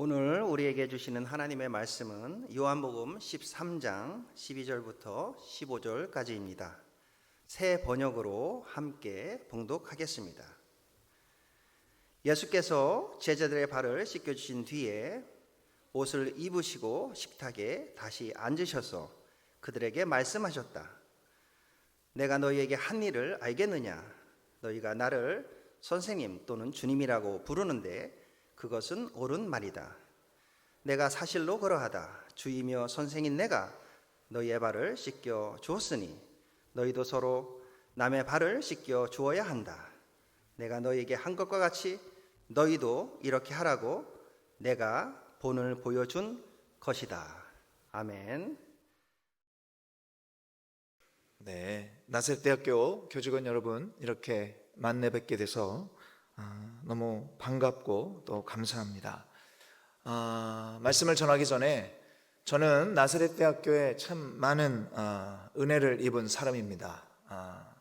오늘 우리에게 주시는 하나님의 말씀은 요한복음 13장 12절부터 15절까지입니다. 새 번역으로 함께 봉독하겠습니다. 예수께서 제자들의 발을 씻겨 주신 뒤에 옷을 입으시고 식탁에 다시 앉으셔서 그들에게 말씀하셨다. 내가 너희에게 한 일을 알겠느냐? 너희가 나를 선생님 또는 주님이라고 부르는데 그것은 옳은 말이다. 내가 사실로 그러하다. 주이며 선생인 내가 너희의 발을 씻겨 주었으니 너희도 서로 남의 발을 씻겨 주어야 한다. 내가 너희에게 한 것과 같이 너희도 이렇게 하라고 내가 본을 보여준 것이다. 아멘. 네, 나셀대학교 교직원 여러분 이렇게 만나 뵙게 돼서 아, 너무 반갑고 또 감사합니다. 아, 말씀을 전하기 전에 저는 나사렛 대학교에 참 많은 아, 은혜를 입은 사람입니다. 아,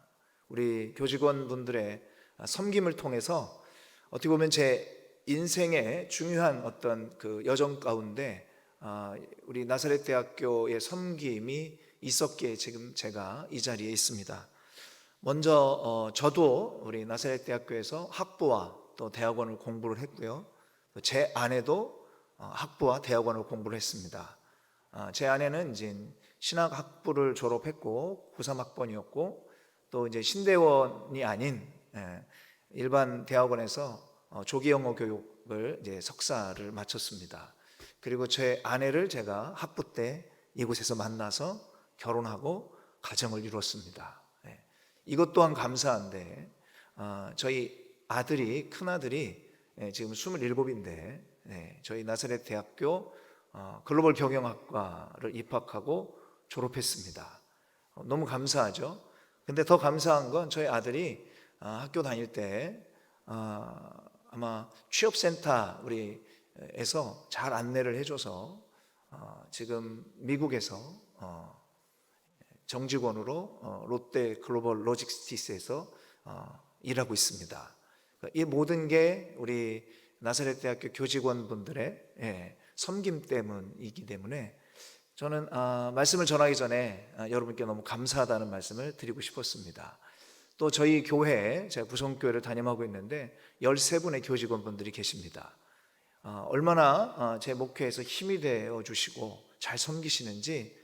우리 교직원 분들의 섬김을 통해서 어떻게 보면 제 인생의 중요한 어떤 그 여정 가운데 아, 우리 나사렛 대학교의 섬김이 있었기에 지금 제가 이 자리에 있습니다. 먼저 어, 저도 우리 나사렛 대학교에서 학부와 또 대학원을 공부를 했고요. 또제 아내도 어, 학부와 대학원을 공부를 했습니다. 아, 제 아내는 이제 신학 학부를 졸업했고 93학번이었고 또 이제 신대원이 아닌 예, 일반 대학원에서 어, 조기 영어 교육을 이제 석사를 마쳤습니다. 그리고 제 아내를 제가 학부 때 이곳에서 만나서 결혼하고 가정을 이루었습니다. 예. 이것 또한 감사한데 어, 저희 아들이 큰 아들이 예, 지금 27인데 예, 저희 나사렛 대학교 어, 글로벌 경영학과를 입학하고 졸업했습니다. 어, 너무 감사하죠. 근데 더 감사한 건 저희 아들이 어, 학교 다닐 때 어, 아마 취업센터 우리에서 잘 안내를 해줘서 어, 지금 미국에서 어, 정직원으로 어, 롯데 글로벌 로지스틱스에서 어, 일하고 있습니다. 이 모든 게 우리 나사렛 대학교 교직원분들의 예, 섬김 때문이기 때문에 저는 아, 말씀을 전하기 전에 아, 여러분께 너무 감사하다는 말씀을 드리고 싶었습니다. 또 저희 교회 제가 부성교회를 담임하고 있는데 13분의 교직원분들이 계십니다. 어, 얼마나 어, 제 목회에서 힘이 되어 주시고 잘 섬기시는지 어,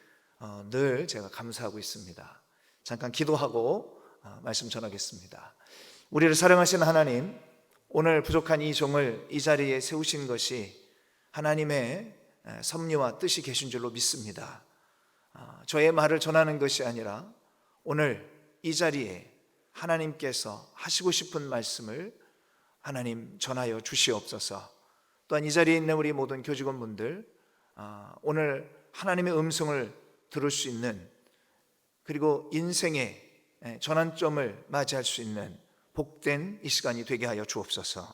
늘 제가 감사하고 있습니다. 잠깐 기도하고 어, 말씀 전하겠습니다. 우리를 사랑하시는 하나님, 오늘 부족한 이 종을 이 자리에 세우신 것이 하나님의 에, 섭리와 뜻이 계신 줄로 믿습니다. 어, 저의 말을 전하는 것이 아니라 오늘 이 자리에 하나님께서 하시고 싶은 말씀을 하나님 전하여 주시옵소서. 또한 이 자리에 있는 우리 모든 교직원분들 아, 오늘 하나님의 음성을 들을 수 있는 그리고 인생의 예, 전환점을 맞이할 수 있는 복된 이 시간이 되게 하여 주옵소서.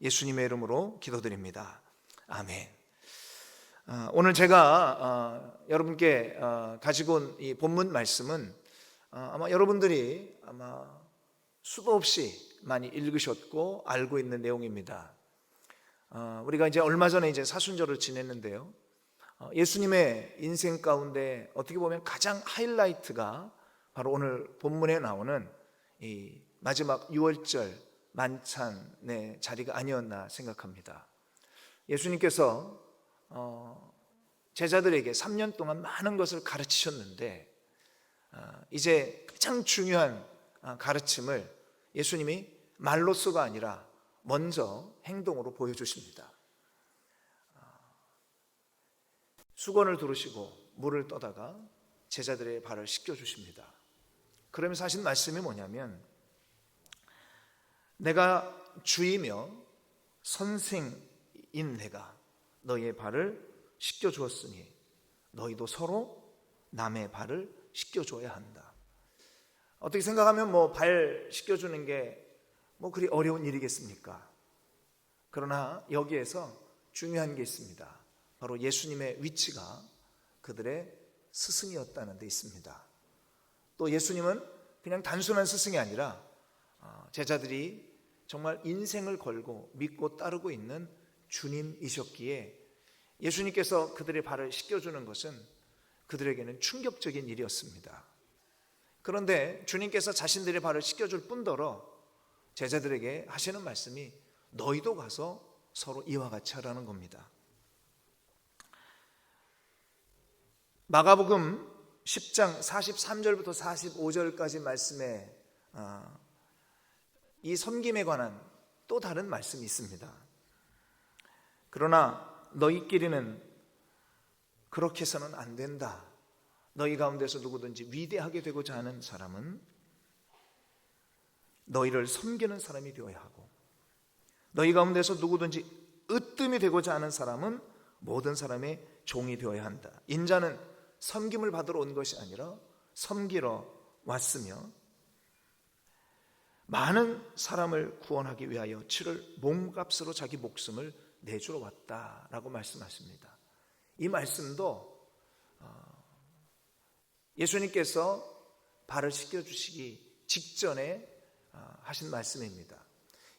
예수님의 이름으로 기도드립니다. 아멘. 아, 오늘 제가 아, 여러분께 아, 가지고 온 이 본문 말씀은 아, 아마 여러분들이 아마 수도 없이 많이 읽으셨고 알고 있는 내용입니다. 어, 우리가 이제 얼마 전에 이제 사순절을 지냈는데요. 어, 예수님의 인생 가운데 어떻게 보면 가장 하이라이트가 바로 오늘 본문에 나오는 이 마지막 6월절 만찬의 자리가 아니었나 생각합니다. 예수님께서 어, 제자들에게 3년 동안 많은 것을 가르치셨는데 어, 이제 가장 중요한 어, 가르침을 예수님이 말로서가 아니라 먼저 행동으로 보여주십니다. 어, 수건을 두르시고 물을 떠다가 제자들의 발을 씻겨 주십니다. 그러면서 하신 말씀이 뭐냐면 내가 주이며 선생인 내가 너희의 발을 씻겨 주었으니 너희도 서로 남의 발을 씻겨 줘야 한다. 어떻게 생각하면 뭐 발 씻겨 주는 게 뭐 그리 어려운 일이겠습니까? 그러나 여기에서 중요한 게 있습니다. 바로 예수님의 위치가 그들의 스승이었다는 데 있습니다. 또 예수님은 그냥 단순한 스승이 아니라 어, 제자들이 정말 인생을 걸고 믿고 따르고 있는 주님이셨기에 예수님께서 그들의 발을 씻겨주는 것은 그들에게는 충격적인 일이었습니다. 그런데 주님께서 자신들의 발을 씻겨줄 뿐더러 제자들에게 하시는 말씀이 너희도 가서 서로 이와 같이 하라는 겁니다. 마가복음 10장 43절부터 45절까지 말씀에 아, 이 섬김에 관한 또 다른 말씀이 있습니다. 그러나 너희끼리는 그렇게 해서는 안 된다. 너희 가운데서 누구든지 위대하게 되고자 하는 사람은 너희를 섬기는 사람이 되어야 하고 너희 가운데서 누구든지 으뜸이 되고자 하는 사람은 모든 사람의 종이 되어야 한다. 인자는 섬김을 받으러 온 것이 아니라 섬기러 왔으며 많은 사람을 구원하기 위하여 치를 몸값으로 자기 목숨을 내주러 왔다라고 말씀하십니다. 이 말씀도 어, 예수님께서 발을 씻겨 주시기 직전에 어, 하신 말씀입니다.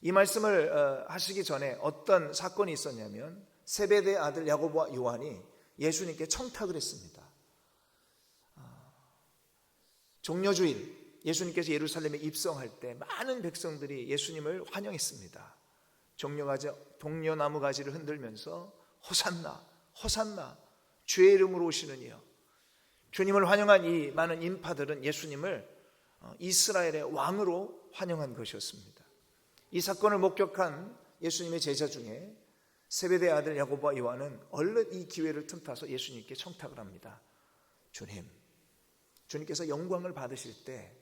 이 말씀을 어, 하시기 전에 어떤 사건이 있었냐면 세베대 아들 야고보와 요한이 예수님께 청탁을 했습니다. 종려주일 예수님께서 예루살렘에 입성할 때 많은 백성들이 예수님을 환영했습니다. 종려가지 동료나무 가지를 흔들면서 호산나 호산나 주의 이름으로 오시는 이여 주님을 환영한 이 많은 인파들은 예수님을 어, 이스라엘의 왕으로 환영한 것이었습니다. 이 사건을 목격한 예수님의 제자 중에 세베대 아들 야고보와 요한은 얼른 이 기회를 틈타서 예수님께 청탁을 합니다. 주님, 주님께서 영광을 받으실 때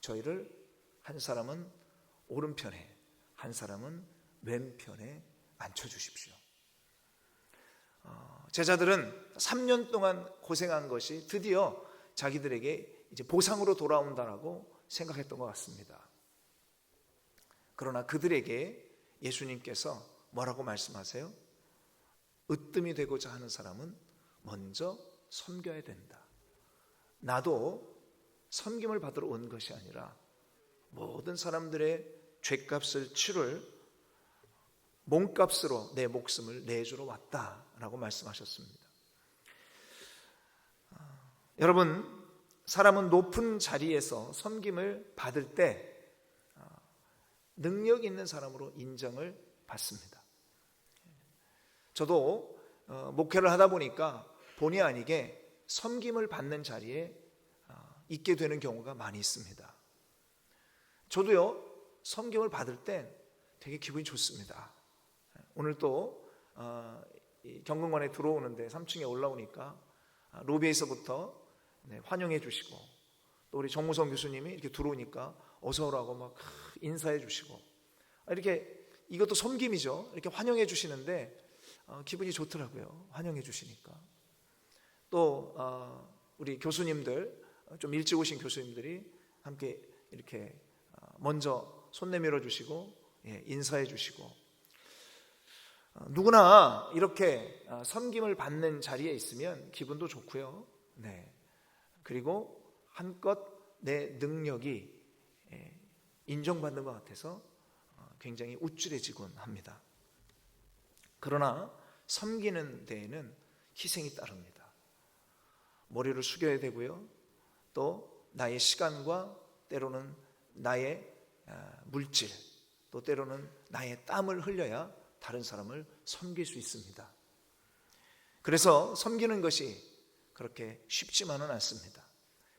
저희를 한 사람은 오른편에 한 사람은 왼편에 앉혀 주십시오. 어, 제자들은 3년 동안 고생한 것이 드디어 자기들에게 이제 보상으로 돌아온다라고 생각했던 것 같습니다. 그러나 그들에게 예수님께서 뭐라고 말씀하세요? 으뜸이 되고자 하는 사람은 먼저 섬겨야 된다. 나도 섬김을 받으러 온 것이 아니라 모든 사람들의 죄값을 치를 몸값으로 내 목숨을 내주러 왔다라고 말씀하셨습니다. 아, 여러분, 사람은 높은 자리에서 섬김을 받을 때 아, 능력 있는 사람으로 인정을 받습니다. 저도 어, 목회를 하다 보니까 본의 아니게 섬김을 받는 자리에 아, 있게 되는 경우가 많이 있습니다. 저도요, 섬김을 받을 때 되게 기분이 좋습니다. 오늘 또 어, 경건관에 들어오는데 3층에 올라오니까 아, 로비에서부터 네, 환영해 주시고 또 우리 정무성 교수님이 이렇게 들어오니까 어서 오라고 막 인사해 주시고 아, 이렇게 이것도 섬김이죠. 이렇게 환영해 주시는데 어, 기분이 좋더라고요. 환영해 주시니까 또 어, 우리 교수님들 좀 일찍 오신 교수님들이 함께 이렇게 먼저 손 내밀어 주시고 예, 인사해 주시고 어, 누구나 이렇게 어, 섬김을 받는 자리에 있으면 기분도 좋고요. 네. 그리고 한껏 내 능력이 예, 인정받는 것 같아서 어, 굉장히 우쭐해지곤 합니다. 그러나 섬기는 데에는 희생이 따릅니다. 머리를 숙여야 되고요. 또 나의 시간과 때로는 나의 물질, 또 때로는 나의 땀을 흘려야 다른 사람을 섬길 수 있습니다. 그래서 섬기는 것이 그렇게 쉽지만은 않습니다.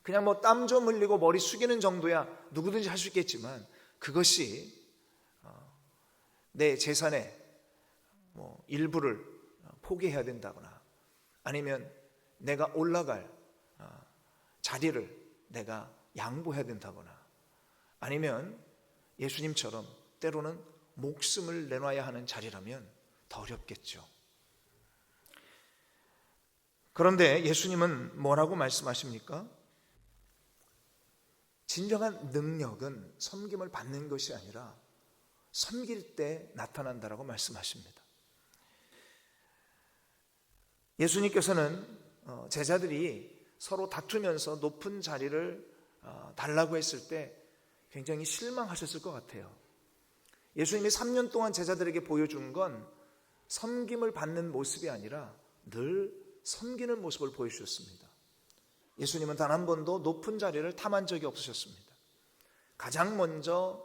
그냥 뭐 땀 좀 흘리고 머리 숙이는 정도야 누구든지 할 수 있겠지만 그것이 어, 내 재산의 뭐 일부를 포기해야 된다거나 아니면 내가 올라갈 어, 자리를 내가 양보해야 된다거나 아니면 예수님처럼 때로는 목숨을 내놔야 하는 자리라면 더 어렵겠죠. 그런데 예수님은 뭐라고 말씀하십니까? 진정한 능력은 섬김을 받는 것이 아니라 섬길 때 나타난다라고 말씀하십니다. 예수님께서는 어, 제자들이 서로 다투면서 높은 자리를 어, 달라고 했을 때 굉장히 실망하셨을 것 같아요. 예수님이 3년 동안 제자들에게 보여준 건 섬김을 받는 모습이 아니라 늘 섬기는 모습을 보여주셨습니다. 예수님은 단 한 번도 높은 자리를 탐한 적이 없으셨습니다. 가장 먼저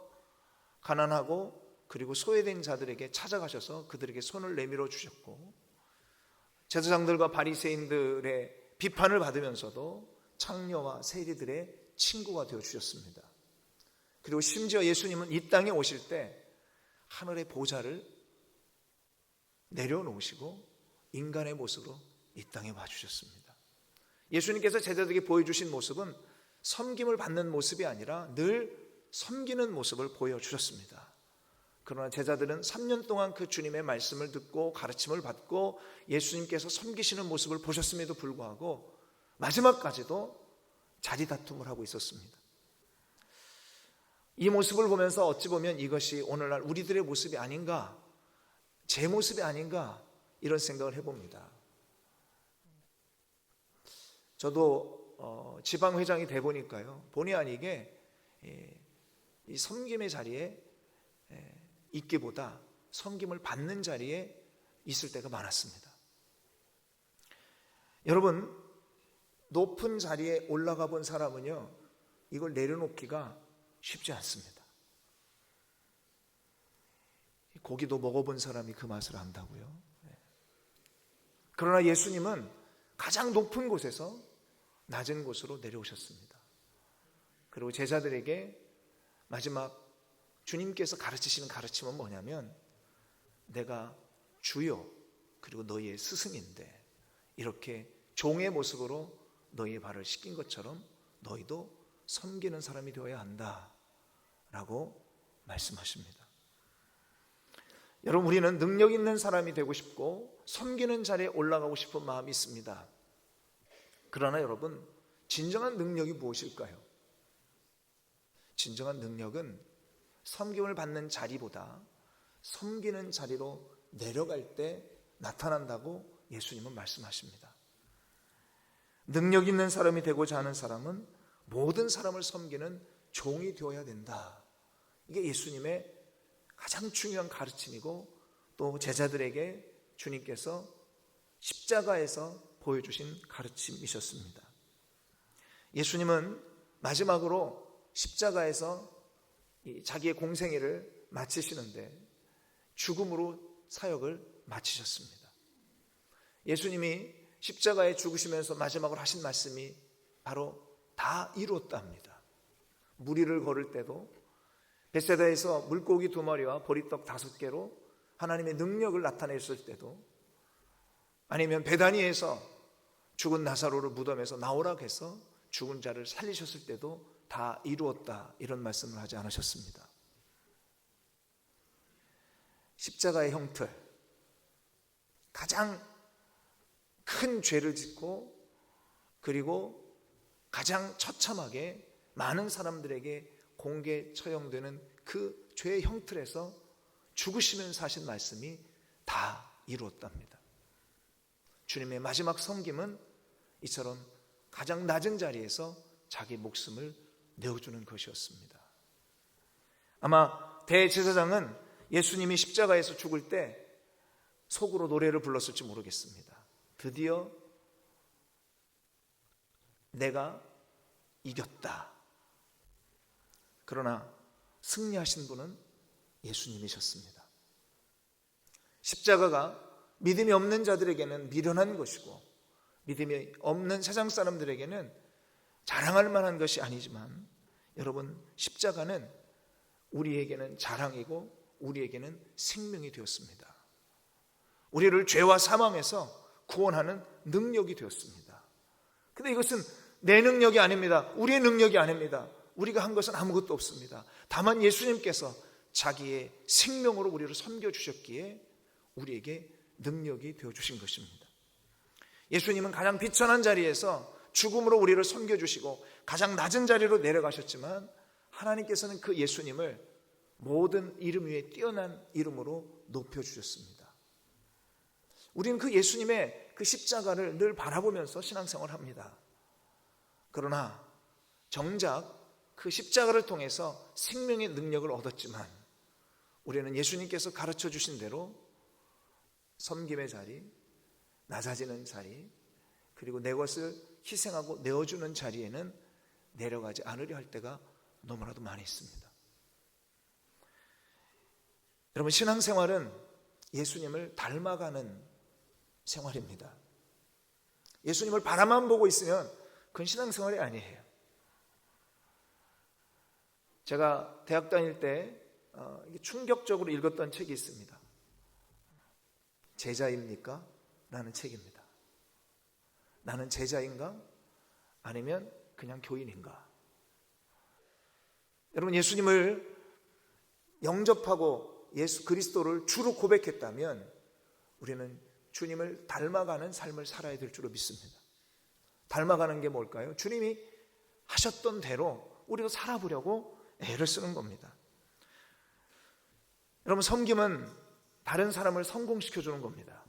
가난하고 그리고 소외된 자들에게 찾아가셔서 그들에게 손을 내밀어 주셨고 제사장들과 바리새인들의 비판을 받으면서도 창녀와 세리들의 친구가 되어 주셨습니다. 그리고 심지어 예수님은 이 땅에 오실 때 하늘의 보좌를 내려놓으시고 인간의 모습으로 이 땅에 와 주셨습니다. 예수님께서 제자들에게 보여주신 모습은 섬김을 받는 모습이 아니라 늘 섬기는 모습을 보여주셨습니다. 그러나 제자들은 3년 동안 그 주님의 말씀을 듣고 가르침을 받고 예수님께서 섬기시는 모습을 보셨음에도 불구하고 마지막까지도 자리 다툼을 하고 있었습니다. 이 모습을 보면서 어찌 보면 이것이 오늘날 우리들의 모습이 아닌가, 제 모습이 아닌가, 이런 생각을 해봅니다. 저도 어, 지방회장이 돼 보니까요, 본의 아니게 예, 이 섬김의 자리에 예, 있기보다 섬김을 받는 자리에 있을 때가 많았습니다. 여러분, 높은 자리에 올라가 본 사람은요, 이걸 내려놓기가 쉽지 않습니다. 고기도 먹어본 사람이 그 맛을 안다고요. 네. 그러나 예수님은 가장 높은 곳에서 낮은 곳으로 내려오셨습니다. 그리고 제자들에게 마지막 주님께서 가르치시는 가르침은 뭐냐면 내가 주요 그리고 너희의 스승인데 이렇게 종의 모습으로 너희의 발을 씻긴 것처럼 너희도 섬기는 사람이 되어야 한다라고 말씀하십니다. 여러분 우리는 능력 있는 사람이 되고 싶고 섬기는 자리에 올라가고 싶은 마음이 있습니다. 그러나 여러분 진정한 능력이 무엇일까요? 진정한 능력은 섬김을 받는 자리보다 섬기는 자리로 내려갈 때 나타난다고 예수님은 말씀하십니다. 능력 있는 사람이 되고자 하는 사람은 모든 사람을 섬기는 종이 되어야 된다. 이게 예수님의 가장 중요한 가르침이고 또 제자들에게 주님께서 십자가에서 보여주신 가르침이셨습니다. 예수님은 마지막으로 십자가에서 자기의 공생애를 마치시는데 죽음으로 사역을 마치셨습니다. 예수님이 십자가에 죽으시면서 마지막으로 하신 말씀이 바로 다 이루었답니다. 무리를 걸을 때도 베세다에서 물고기 두 마리와 보리떡 다섯 개로 하나님의 능력을 나타냈을 때도 아니면 베다니에서 죽은 나사로를 무덤에서 나오라 해서 죽은 자를 살리셨을 때도 다 이루었다 이런 말씀을 하지 않으셨습니다. 십자가의 형틀 가장 큰 죄를 짓고 그리고 가장 처참하게 많은 사람들에게 공개 처형되는 그 죄의 형틀에서 죽으시면서 하신 말씀이 다 이루었답니다. 주님의 마지막 섬김은 이처럼 가장 낮은 자리에서 자기 목숨을 내어주는 것이었습니다. 아마 대제사장은 예수님이 십자가에서 죽을 때 속으로 노래를 불렀을지 모르겠습니다. 드디어 내가 이겼다. 그러나 승리하신 분은 예수님이셨습니다. 십자가가 믿음이 없는 자들에게는 미련한 것이고 믿음이 없는 세상 사람들에게는 자랑할 만한 것이 아니지만 여러분 십자가는 우리에게는 자랑이고 우리에게는 생명이 되었습니다. 우리를 죄와 사망에서 구원하는 능력이 되었습니다. 근데 이것은 내 능력이 아닙니다. 우리의 능력이 아닙니다. 우리가 한 것은 아무것도 없습니다. 다만 예수님께서 자기의 생명으로 우리를 섬겨 주셨기에 우리에게 능력이 되어 주신 것입니다. 예수님은 가장 비천한 자리에서 죽음으로 우리를 섬겨 주시고 가장 낮은 자리로 내려가셨지만 하나님께서는 그 예수님을 모든 이름 위에 뛰어난 이름으로 높여 주셨습니다. 우리는 그 예수님의 그 십자가를 늘 바라보면서 신앙생활을 합니다. 그러나 정작 그 십자가를 통해서 생명의 능력을 얻었지만 우리는 예수님께서 가르쳐 주신 대로 섬김의 자리, 낮아지는 자리, 그리고 내 것을 희생하고 내어주는 자리에는 내려가지 않으려 할 때가 너무나도 많이 있습니다. 여러분, 신앙생활은 예수님을 닮아가는 생활입니다. 예수님을 바라만 보고 있으면 그건 신앙생활이 아니에요. 제가 대학 다닐 때 어, 충격적으로 읽었던 책이 있습니다. 제자입니까? 라는 책입니다. 나는 제자인가? 아니면 그냥 교인인가? 여러분 예수님을 영접하고 예수 그리스도를 주로 고백했다면 우리는 주님을 닮아가는 삶을 살아야 될 줄로 믿습니다. 닮아가는 게 뭘까요? 주님이 하셨던 대로 우리도 살아보려고 애를 쓰는 겁니다. 여러분 섬김은 다른 사람을 성공시켜 주는 겁니다.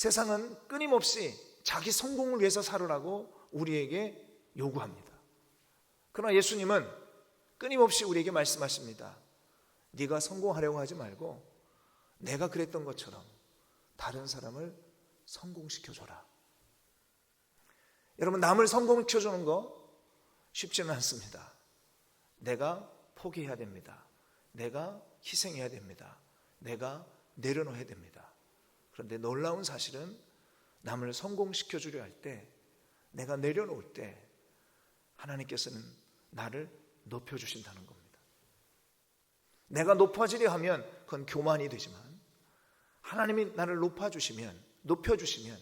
세상은 끊임없이 자기 성공을 위해서 살으라고 우리에게 요구합니다. 그러나 예수님은 끊임없이 우리에게 말씀하십니다. 네가 성공하려고 하지 말고 내가 그랬던 것처럼 다른 사람을 성공시켜 줘라. 여러분 남을 성공시켜 주는 거 쉽지는 않습니다. 내가 포기해야 됩니다. 내가 희생해야 됩니다. 내가 내려놓아야 됩니다. 그런데 놀라운 사실은 남을 성공시켜 주려 할 때 내가 내려놓을 때 하나님께서는 나를 높여 주신다는 겁니다. 내가 높아지려 하면 그건 교만이 되지만 하나님이 나를 높아 주시면 높여 주시면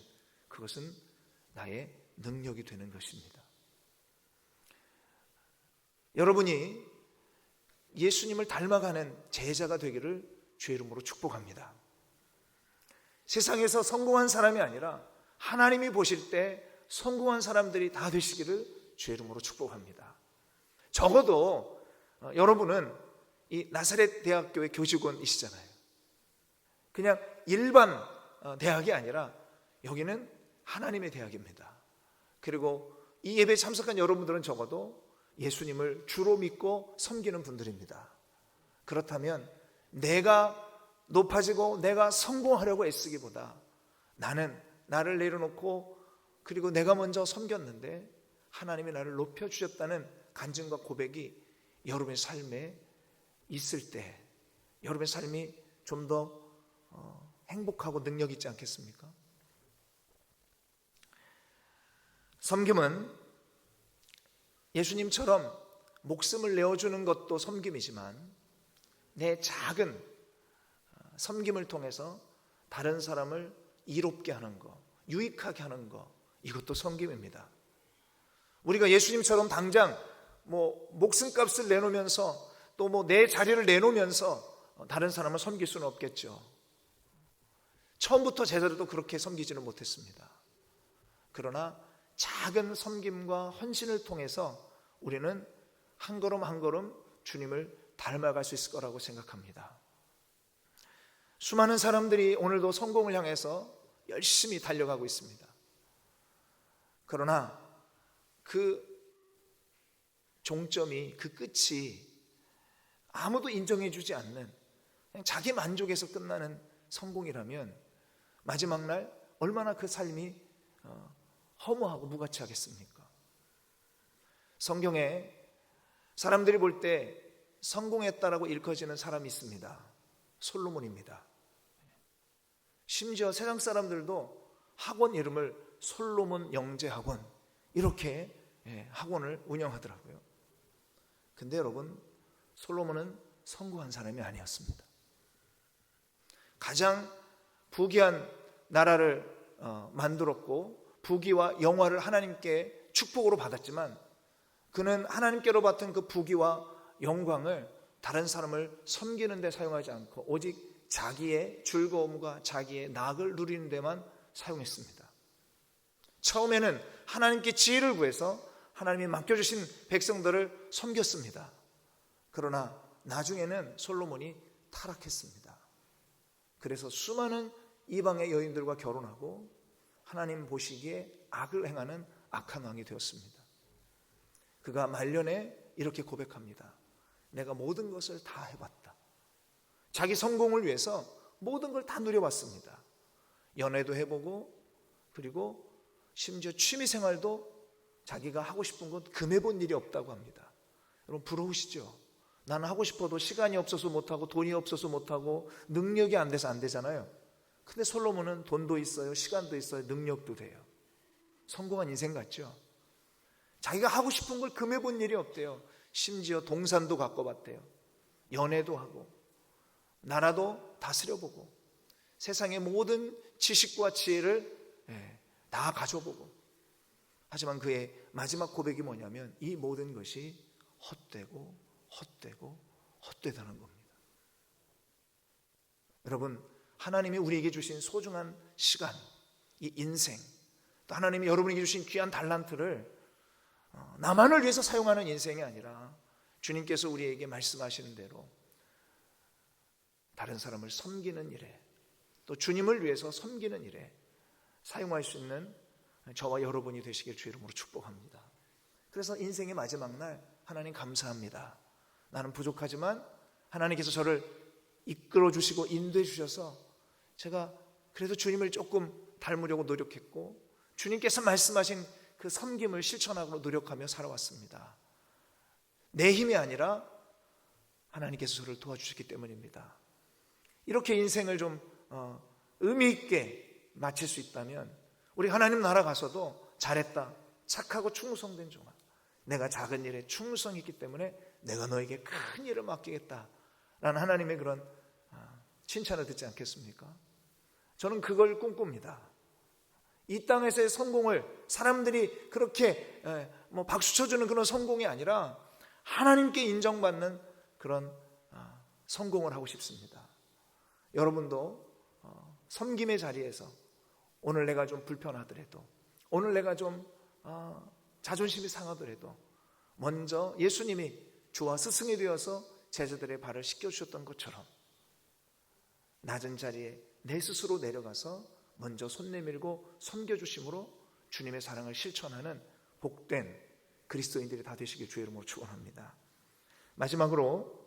그것은 나의 능력이 되는 것입니다. 여러분이 예수님을 닮아가는 제자가 되기를 주의 이름으로 축복합니다. 세상에서 성공한 사람이 아니라 하나님이 보실 때 성공한 사람들이 다 되시기를 주의 이름으로 축복합니다. 적어도 어, 여러분은 이 나사렛 대학교의 교직원이시잖아요. 그냥 일반 어, 대학이 아니라 여기는 하나님의 대학입니다. 그리고 이 예배에 참석한 여러분들은 적어도 예수님을 주로 믿고 섬기는 분들입니다. 그렇다면 내가 높아지고 내가 성공하려고 애쓰기보다 나는 나를 내려놓고 그리고 내가 먼저 섬겼는데 하나님이 나를 높여 주셨다는 간증과 고백이 여러분의 삶에 있을 때 여러분의 삶이 좀더 어, 행복하고 능력 있지 않겠습니까? 섬김은 예수님처럼 목숨을 내어주는 것도 섬김이지만 내 작은 어, 섬김을 통해서 다른 사람을 이롭게 하는 것, 유익하게 하는 것, 이것도 섬김입니다. 우리가 예수님처럼 당장 뭐 목숨값을 내놓으면서 또 뭐 내 자리를 내놓으면서 다른 사람을 섬길 수는 없겠죠. 처음부터 제자들도 그렇게 섬기지는 못했습니다. 그러나 작은 섬김과 헌신을 통해서 우리는 한 걸음 한 걸음 주님을 닮아갈 수 있을 거라고 생각합니다. 수많은 사람들이 오늘도 성공을 향해서 열심히 달려가고 있습니다. 그러나 그 종점이 그 끝이 아무도 인정해 주지 않는 자기 만족에서 끝나는 성공이라면 마지막 날 얼마나 그 삶이 어, 허무하고 무가치하겠습니까? 성경에 사람들이 볼 때 성공했다라고 일컬어지는 사람이 있습니다. 솔로몬입니다. 심지어 세상 사람들도 학원 이름을 솔로몬 영재학원 이렇게 예, 학원을 운영하더라고요. 근데 여러분 솔로몬은 성공한 사람이 아니었습니다. 가장 부귀한 나라를 어, 만들었고 부귀와 영화를 하나님께 축복으로 받았지만 그는 하나님께로 받은 그 부귀와 영광을 다른 사람을 섬기는 데 사용하지 않고 오직 자기의 즐거움과 자기의 낙을 누리는 데만 사용했습니다. 처음에는 하나님께 지혜를 구해서 하나님이 맡겨주신 백성들을 섬겼습니다. 그러나 나중에는 솔로몬이 타락했습니다. 그래서 수많은 이방의 여인들과 결혼하고 하나님 보시기에 악을 행하는 악한 왕이 되었습니다. 그가 말년에 이렇게 고백합니다. 내가 모든 것을 다 해봤다. 자기 성공을 위해서 모든 걸 다 누려봤습니다. 연애도 해보고 그리고 심지어 취미 생활도 자기가 하고 싶은 건 금해본 일이 없다고 합니다. 여러분 부러우시죠? 나는 하고 싶어도 시간이 없어서 못하고 돈이 없어서 못하고 능력이 안 돼서 안 되잖아요. 근데 솔로몬은 돈도 있어요, 시간도 있어요, 능력도 돼요. 성공한 인생 같죠? 자기가 하고 싶은 걸 금해본 일이 없대요. 심지어 동산도 갖고 봤대요. 연애도 하고, 나라도 다스려보고, 세상의 모든 지식과 지혜를 예, 다 가져보고. 하지만 그의 마지막 고백이 뭐냐면 이 모든 것이 헛되고 헛되고 헛되다는 겁니다. 여러분, 하나님이 우리에게 주신 소중한 시간, 이 인생, 또 하나님이 여러분에게 주신 귀한 달란트를 어, 나만을 위해서 사용하는 인생이 아니라 주님께서 우리에게 말씀하시는 대로 다른 사람을 섬기는 일에 또 주님을 위해서 섬기는 일에 사용할 수 있는 저와 여러분이 되시길 주 이름으로 축복합니다. 그래서 인생의 마지막 날 하나님 감사합니다. 나는 부족하지만 하나님께서 저를 이끌어 주시고 인도해 주셔서 제가 그래도 주님을 조금 닮으려고 노력했고 주님께서 말씀하신 그 섬김을 실천하고 노력하며 살아왔습니다. 내 힘이 아니라 하나님께서 저를 도와주셨기 때문입니다. 이렇게 인생을 좀 어, 의미 있게 마칠 수 있다면 우리 하나님 나라 가서도 잘했다, 착하고 충성된 종아. 내가 작은 일에 충성했기 때문에 내가 너에게 큰 일을 맡기겠다. 라는 하나님의 그런 아, 칭찬을 듣지 않겠습니까? 저는 그걸 꿈꿉니다. 이 땅에서의 성공을 사람들이 그렇게 에, 뭐 박수 쳐주는 그런 성공이 아니라 하나님께 인정받는 그런 아, 성공을 하고 싶습니다. 여러분도 어, 섬김의 자리에서 오늘 내가 좀 불편하더라도 오늘 내가 좀 어, 자존심이 상하더라도 먼저 예수님이 주와 스승이 되어서 제자들의 발을 씻겨주셨던 것처럼 낮은 자리에 내 스스로 내려가서 먼저 손 내밀고 섬겨주심으로 주님의 사랑을 실천하는 복된 그리스도인들이 다 되시길 주의 이름으로 축원합니다. 마지막으로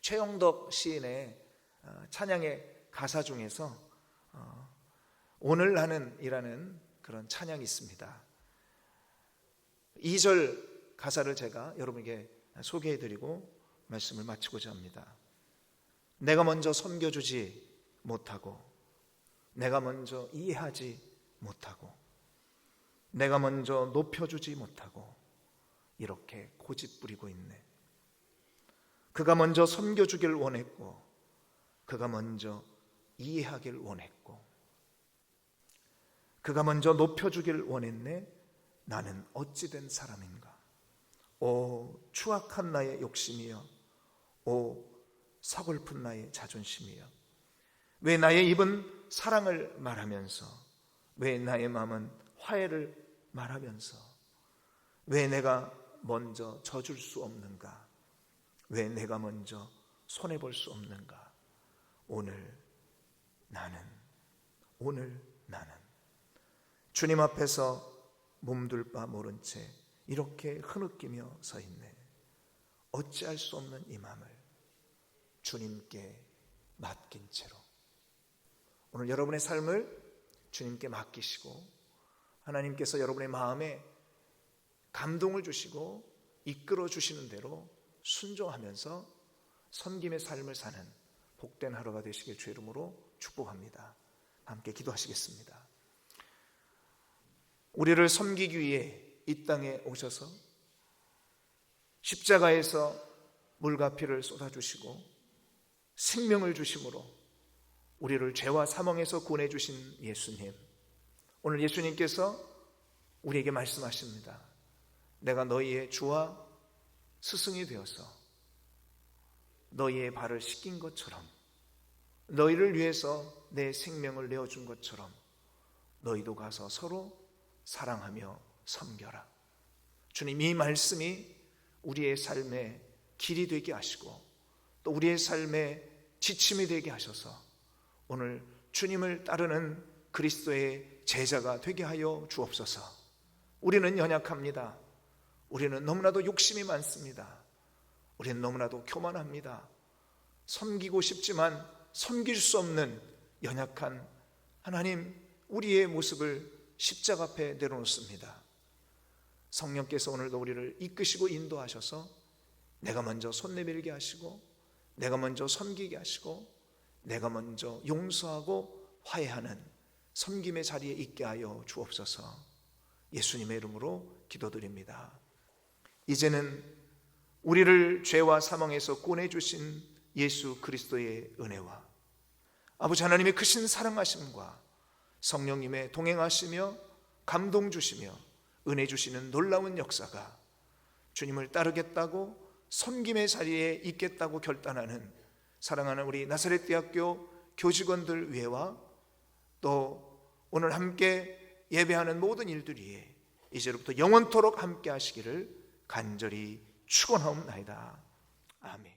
최영덕 시인의 어, 찬양의 가사 중에서 어, 오늘 나는 이라는 그런 찬양이 있습니다. 2절 가사를 제가 여러분에게 소개해 드리고 말씀을 마치고자 합니다. 내가 먼저 섬겨주지 못하고 내가 먼저 이해하지 못하고 내가 먼저 높여주지 못하고 이렇게 고집 부리고 있네. 그가 먼저 섬겨주길 원했고 그가 먼저 이해하길 원했고 그가 먼저 높여주길 원했네. 나는 어찌된 사람인가? 오 추악한 나의 욕심이여, 오 서글픈 나의 자존심이여. 왜 나의 입은 사랑을 말하면서, 왜 나의 마음은 화해를 말하면서, 왜 내가 먼저 져줄 수 없는가? 왜 내가 먼저 손해 볼 수 없는가? 오늘 나는, 오늘 나는 주님 앞에서 몸둘 바 모른 채 이렇게 흐느끼며 서 있네. 어찌할 수 없는 이 마음을 주님께 맡긴 채로 오늘 여러분의 삶을 주님께 맡기시고 하나님께서 여러분의 마음에 감동을 주시고 이끌어 주시는 대로 순종하면서 섬김의 삶을 사는 복된 하루가 되시길 주 이름으로 축복합니다. 함께 기도하시겠습니다. 우리를 섬기기 위해 이 땅에 오셔서 십자가에서 물과 피를 쏟아주시고 생명을 주심으로 우리를 죄와 사망에서 구원해 주신 예수님. 오늘 예수님께서 우리에게 말씀하십니다. 내가 너희의 주와 스승이 되어서 너희의 발을 씻긴 것처럼 너희를 위해서 내 생명을 내어준 것처럼 너희도 가서 서로 사랑하며 섬겨라. 주님 이 말씀이 우리의 삶의 길이 되게 하시고 또 우리의 삶의 지침이 되게 하셔서 오늘 주님을 따르는 그리스도의 제자가 되게 하여 주옵소서. 우리는 연약합니다. 우리는 너무나도 욕심이 많습니다. 우리는 너무나도 교만합니다. 섬기고 싶지만 섬길 수 없는 연약한 하나님 우리의 모습을 십자가 앞에 내려놓습니다. 성령께서 오늘도 우리를 이끄시고 인도하셔서 내가 먼저 손 내밀게 하시고 내가 먼저 섬기게 하시고 내가 먼저 용서하고 화해하는 섬김의 자리에 있게 하여 주옵소서. 예수님의 이름으로 기도드립니다. 이제는 우리를 죄와 사망에서 꺼내 주신 예수 그리스도의 은혜와 아버지 하나님의 크신 사랑하심과 성령님의 동행하시며 감동 주시며 은혜 주시는 놀라운 역사가 주님을 따르겠다고 섬김의 자리에 있겠다고 결단하는 사랑하는 우리 나사렛 대학교 교직원들 위에와 또 오늘 함께 예배하는 모든 일들 위에 이제로부터 영원토록 함께 하시기를 간절히 축원하옵나이다. 아멘.